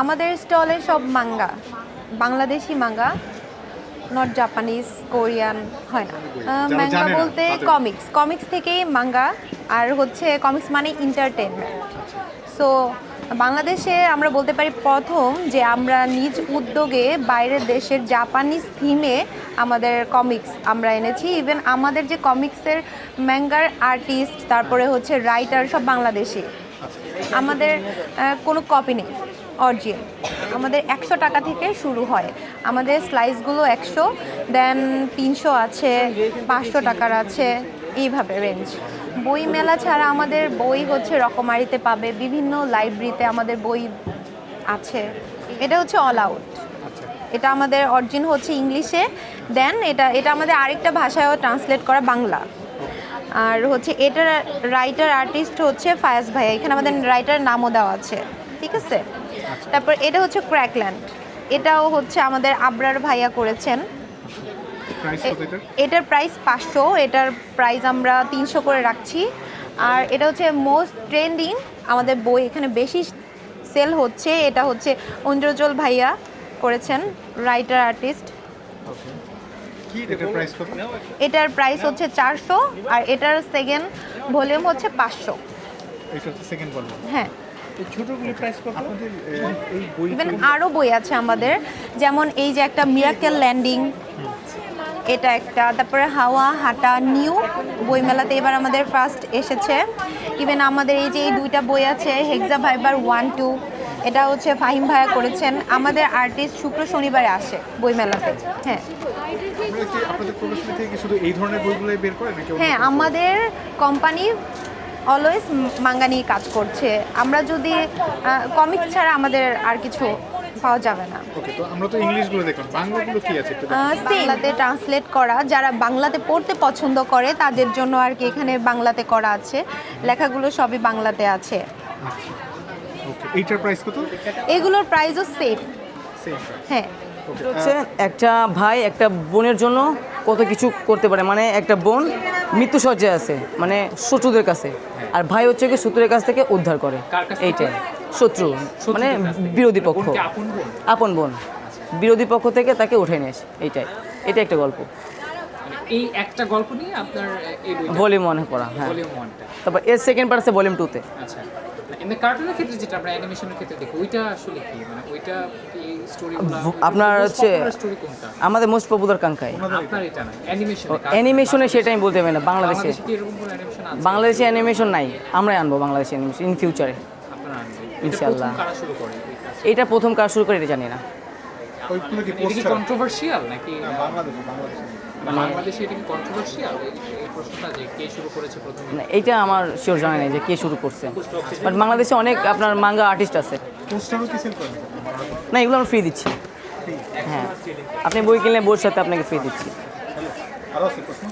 আমাদের স্টলে সব manga. Bangladeshi manga not Japanese Korean হয় না। মাঙ্গা বলতে কমিক্স কমিক্স থেকেই মাঙ্গা আর হচ্ছে কমিক্স মানে এন্টারটেনমেন্ট সো বাংলাদেশে আমরা বলতে পারি প্রথম যে আমরা নিজ উদ্যোগে বাইরের দেশের জাপানিজ থিমে আমাদের কমিক্স আমরা এনেছি। ইভেন আমাদের যে কমিক্সের ম্যাঙ্গার আর্টিস্ট তারপরে হচ্ছে রাইটার সব বাংলাদেশি। আমাদের কোনো কপি নেই। অরিজিনাল আমাদের একশো টাকা থেকে শুরু হয়। আমাদের স্লাইসগুলো একশো দেন তিনশো আছে পাঁচশো টাকার আছে এইভাবে রেঞ্জ বই মেলা ছাড়া আমাদের বই হচ্ছে রকমারিতে পাবে বিভিন্ন লাইব্রেরিতে আমাদের বই আছে। এটা হচ্ছে অল আউট আচ্ছা। এটা আমাদের অরিজিন হচ্ছে ইংলিশে দেন এটা এটা আমাদের আরেকটা ভাষায়ও ট্রান্সলেট করা বাংলা। আর হচ্ছে এটার রাইটার আর্টিস্ট হচ্ছে ফায়াজ ভাইয়া। এখানে আমাদের রাইটার নামও দেওয়া আছে। ঠিক আছে? তারপর এটা হচ্ছে ক্র্যাকল্যান্ড এটাও হচ্ছে আমাদের আবরার ভাইয়া করেছেন। প্রাইস এ- কত এটার প্রাইস পাঁচশো এটার প্রাইস আমরা তিনশো করে রাখছি। আর এটা হচ্ছে মোস্ট ট্রেন্ডিং আমাদের বই এখানে বেশি সেল হচ্ছে। এটা হচ্ছে ঐন্দ্রজল ভাইয়া করেছেন রাইটার আর্টিস্ট এটার প্রাইস কত? এটার প্রাইস হচ্ছে চারশো আর এটার সেকেন্ড ভলিউম হচ্ছে পাঁচশো। এটা হচ্ছে সেকেন্ড বলব হ্যাঁ। ছোটগুলি প্রাইস কত? আপনাদের আহ, এই বই ইভেন আরও বই আছে আমাদের যেমন এই যে একটা মিরাকেল ল্যান্ডিং এটা একটা তারপরে হাওয়া হাঁটা নিউ বইমেলাতে এবার আমাদের ফার্স্ট এসেছে। ইভেন আমাদের এই যে এই দুইটা বই আছে হেক্সা ভাইবার ওয়ান টু এটা হচ্ছে ফাহিম ভাইয়া করেছেন। আমাদের আর্টিস্ট শুক্র শনিবারে আসে বইমেলাতে। হ্যাঁ। হ্যাঁ আমাদের কোম্পানি অলওয়েজ মাঙ্গা নিয়ে কাজ করছে। আমরা যদি কমিক্স ছাড়া আমাদের আর কিছু পাওয়া যাবে না। ওকে তো আমরা তো ইংলিশগুলো দেখলাম। বাংলাগুলো কি আছে একটু বাংলাতে ট্রান্সলেট করা যারা বাংলাতে পড়তে পছন্দ করে তাদের জন্য আর কি এখানে বাংলাতে করা আছে। লেখাগুলো সবই বাংলাতে আছে। আচ্ছা। ওকে এইটার প্রাইস কত? এগুলোর প্রাইসও সেম সেম হ্যাঁ। হচ্ছে একটা ভাই একটা বোনের জন্য কত কিছু করতে পারে। মানে একটা বোন মৃত্যু সজ্জায় আছে মানে শত্রুদের কাছে। আর ভাই হচ্ছে কি শত্রুদের কাছ থেকে উদ্ধার করে। এইটাই। শত্রু মানে? বিরোধী পক্ষ। আপন বোন? বিরোধী পক্ষ থেকে তাকে উঠে নিয়ে আসে এইটাই। এটা একটা গল্প। মানে এই একটা গল্প নিয়ে আপনার ভলিউম ওয়ানে পড়া হ্যাঁ। তারপর এর সেকেন্ড পার্ট আছে ভলিউম টুতে আচ্ছা। এমনি কার্টুনের ক্ষেত্রে যেটা আমরা অ্যানিমেশনের ক্ষেত্রে দেখি ওইটা আসলে কি? মানে ওইটা আপনার হচ্ছে- স্টোরি কোনটা? আমাদের মোস্ট পপুলার কাঙ্কাই। আপনার এটা না অ্যানিমেশন অ্যানিমেশনে সেটা আমি বলতে পারি না বাংলাদেশে। বাংলাদেশে কি এরকম কোনো অ্যানিমেশন আছে? বাংলাদেশে অ্যানিমেশন নাই আমরাই আনব বাংলাদেশে অ্যানিমেশন ইন ফিউচারে আপনারা আনবেন। এটা প্রথম কারা শুরু করে? এই কাজ? শুরু করে এটা জানি না। কন্ট্রোভার্সিয়াল নাকি? বাংলাদেশে বাংলাদেশে। মানে বাংলাদেশে এটা কি কন্ট্রোভার্সিয়াল এই প্রশ্নটা যে কে শুরু করেছে প্রথমে? না, এইটা আমার শিওর জানা নেই যে কে শুরু করছে। বাট বাংলাদেশে অনেক আপনার মাঙ্গা আর্টিস্ট আছে। না এগুলো আমি ফ্রি দিচ্ছি। হ্যাঁ। আপনি বই কিনলে বইয়ের সাথে আপনাকে ফ্রি দিচ্ছি। আরও আছে প্রশ্ন?